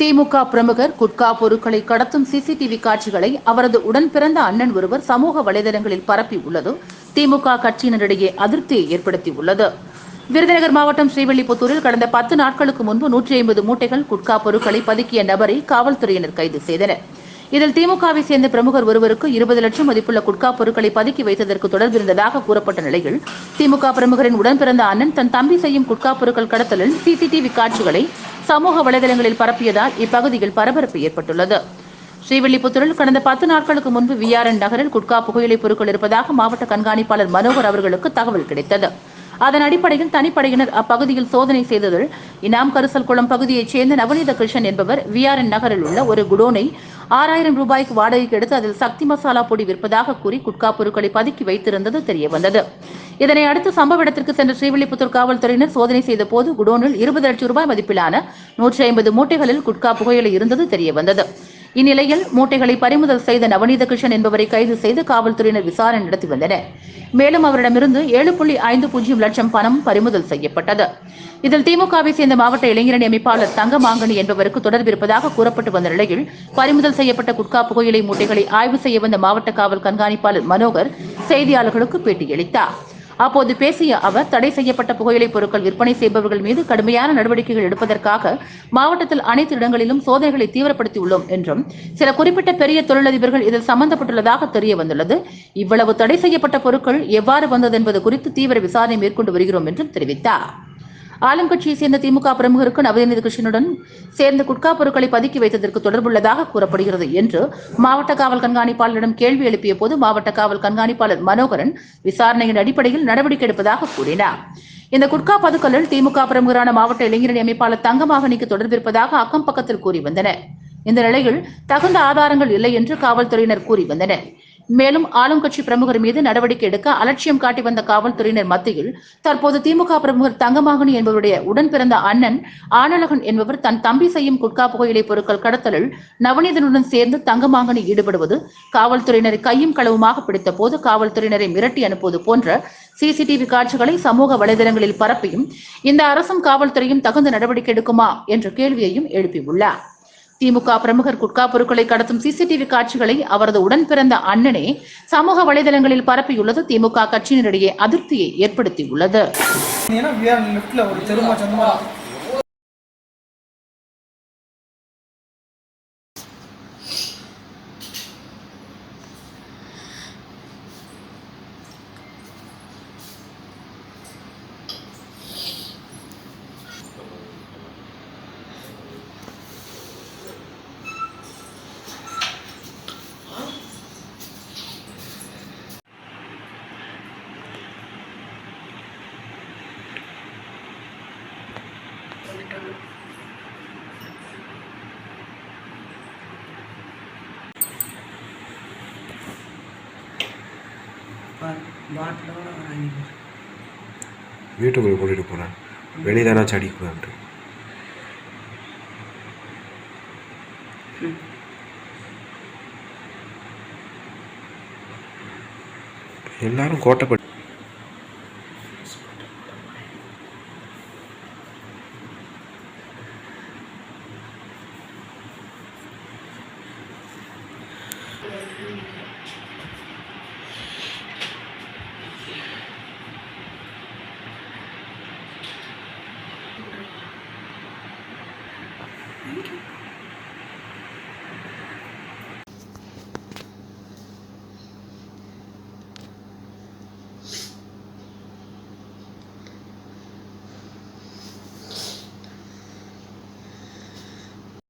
திமுக பிரமுகர் குட்கா பொருட்களை கடத்தும் சிசிடிவி காட்சிகளை அவரது உடன் பிறந்த அண்ணன் ஒருவர் சமூக வலைதளங்களில் பரப்பி உள்ளது. திமுக கட்சியினரிடையே அதிருப்தியை ஏற்படுத்தியுள்ளது. விருதுநகர் மாவட்டம் ஸ்ரீவில்லிபுத்தூரில் கடந்த பத்து நாட்களுக்கு முன்பு நூற்றி ஐம்பது மூட்டைகள் குட்கா பொருட்களை பதுக்கிய நபரை காவல்துறையினர் கைது செய்தனர். இதில் திமுகவை சேர்ந்த பிரமுகர் ஒருவருக்கு இருபது லட்சம் மதிப்புள்ள குட்கா பொருட்களை பதுக்கி வைத்ததற்கு தொடர்பு இருந்ததாக கூறப்பட்ட நிலையில் திமுக பிரமுகரின் உடன் பிறந்த அண்ணன் தன் தம்பி செய்யும் குட்கா பொருட்கள் கடத்தலில் சிசிடிவி காட்சிகளை சமூக வலைதளங்களில் பரப்பியதால் இப்பகுதியில் பரபரப்பு ஏற்பட்டுள்ளது. ஸ்ரீவில்லிபுத்தூரில் கடந்த பத்து நாட்களுக்கு முன்பு விஆர்என் நகரில் குட்கா புகையிலை பொருட்கள் இருப்பதாக மாவட்ட கண்காணிப்பாளர் மனோகர் அவர்களுக்கு தகவல் கிடைத்தது. அதன் அடிப்படையில் தனிப்படையினர் அப்பகுதியில் சோதனை செய்ததில் இனாம் கரிசல் குளம் பகுதியைச் சேர்ந்த நவநீத கிருஷ்ணன் என்பவர் விஆர்என் நகரில் உள்ள ஒரு குடோனை ஆறாயிரம் ரூபாய்க்கு வாடகைக்கு எடுத்து அதில் சக்தி மசாலா பொடி விற்பதாக கூறி குட்கா பொருட்களை பதுக்கி வைத்திருந்தது தெரியவந்தது. இதனை அடுத்து சம்பவ இடத்திற்கு சென்ற ஸ்ரீவில்லிபுத்தூர் காவல்துறையினர் சோதனை செய்த போது குடோனில் இருபது லட்சம் ரூபாய் மதிப்பிலான நூற்றி ஐம்பது மூட்டைகளில் குட்கா புகையிலை இருந்தது தெரியவந்தது. இந்நிலையில் மூட்டைகளை பறிமுதல் செய்த நவநீத கிருஷ்ணன் என்பவரை கைது செய்து காவல்துறையினர் விசாரணை நடத்தி வந்தனர். மேலும் அவரிடமிருந்து ஏழு புள்ளி ஐந்து பூஜ்ஜியம் லட்சம் பணம் பறிமுதல் செய்யப்பட்டது. இதில் திமுகவை சேர்ந்த மாவட்ட இளைஞரணி அமைப்பாளர் தங்கமாங்கனி என்பவருக்கு தொடர்பு இருப்பதாக கூறப்பட்டு வந்த நிலையில் பறிமுதல் செய்யப்பட்ட குட்கா புகையிலை மூட்டைகளை ஆய்வு செய்ய வந்த மாவட்ட காவல் கண்காணிப்பாளர் மனோகர் செய்தியாளர்களுக்கு பேட்டியளித்தார். அப்போது பேசிய அவர் தடை செய்யப்பட்ட புகையிலைப் பொருட்கள் விற்பனை செய்பவர்கள் மீது கடுமையான நடவடிக்கைகள் எடுப்பதற்காக மாவட்டத்தில் அனைத்து இடங்களிலும் சோதனைகளை தீவிரப்படுத்தியுள்ளோம் என்றும் சில குறிப்பிட்ட பெரிய தொழிலதிபர்கள் இதில் சம்பந்தப்பட்டுள்ளதாக தெரிய வந்துள்ளது. இவ்வளவு தடை செய்யப்பட்ட பொருட்கள் எவ்வாறு வந்தது என்பது குறித்து தீவிர விசாரணை மேற்கொண்டு வருகிறோம் என்றும் தெரிவித்தார். ஆளும் கட்சியை சேர்ந்த திமுக பிரமுகருக்கு நவநீத கிருஷ்ணனுடன் சேர்ந்த குட்கா பொருட்களை பதுக்கி வைத்ததற்கு தொடர்புள்ளதாக கூறப்படுகிறது என்று மாவட்ட காவல் கண்காணிப்பாளரிடம் கேள்வி எழுப்பிய போது மாவட்ட காவல் கண்காணிப்பாளர் மனோகரன் விசாரணையின் அடிப்படையில் நடவடிக்கை எடுப்பதாக கூறினார். இந்த குட்கா பதுக்கலில் திமுக பிரமுகரான மாவட்ட இளைஞரணி அமைப்பாளர் தங்கமாகனிக்கு தொடர்பிருப்பதாக அக்கம் பக்கத்தில் கூறி வந்தனர். இந்த நிலையில் தகுந்த ஆதாரங்கள் இல்லை என்று காவல்துறையினர் கூறி வந்தனர். மேலும் ஆளும் கட்சி பிரமுகர் மீது நடவடிக்கை எடுக்க அலட்சியம் காட்டி வந்த காவல்துறையினர் மத்தியில் தற்போது திமுக பிரமுகர் தங்கமாகனி என்பவருடைய உடன் பிறந்த அண்ணன் ஆனழகன் என்பவர் தன் தம்பி செய்யும் குட்கா புகையிலை பொருட்கள் கடத்தலில் நவநீதனுடன் சேர்ந்து தங்கமாகனி ஈடுபடுவது காவல்துறையினரை கையும் களவுமாக பிடித்த போது காவல்துறையினரை மிரட்டி அனுப்புவது போன்ற சிசிடிவி காட்சிகளை சமூக வலைதளங்களில் பரப்பியும் இந்த அரசும் காவல்துறையும் தகுந்த நடவடிக்கை எடுக்குமா என்ற கேள்வியையும் எழுப்பியுள்ளார். திமுக பிரமுகர் குட்கா பொருட்களை கடத்தும் சிசிடிவி காட்சிகளை அவரது உடன் பிறந்த அண்ணனே சமூக வலைதளங்களில் பரப்பியுள்ளது. திமுக கட்சியினரிடையே அதிருப்தியை ஏற்படுத்தியுள்ளது. ஏன்னா பாட்டிலோட வீட்டுக்குள்ளே கூட்டிகிட்டு போகிறேன் வெளியே தானே எல்லாரும் கோட்டைப்பட்டு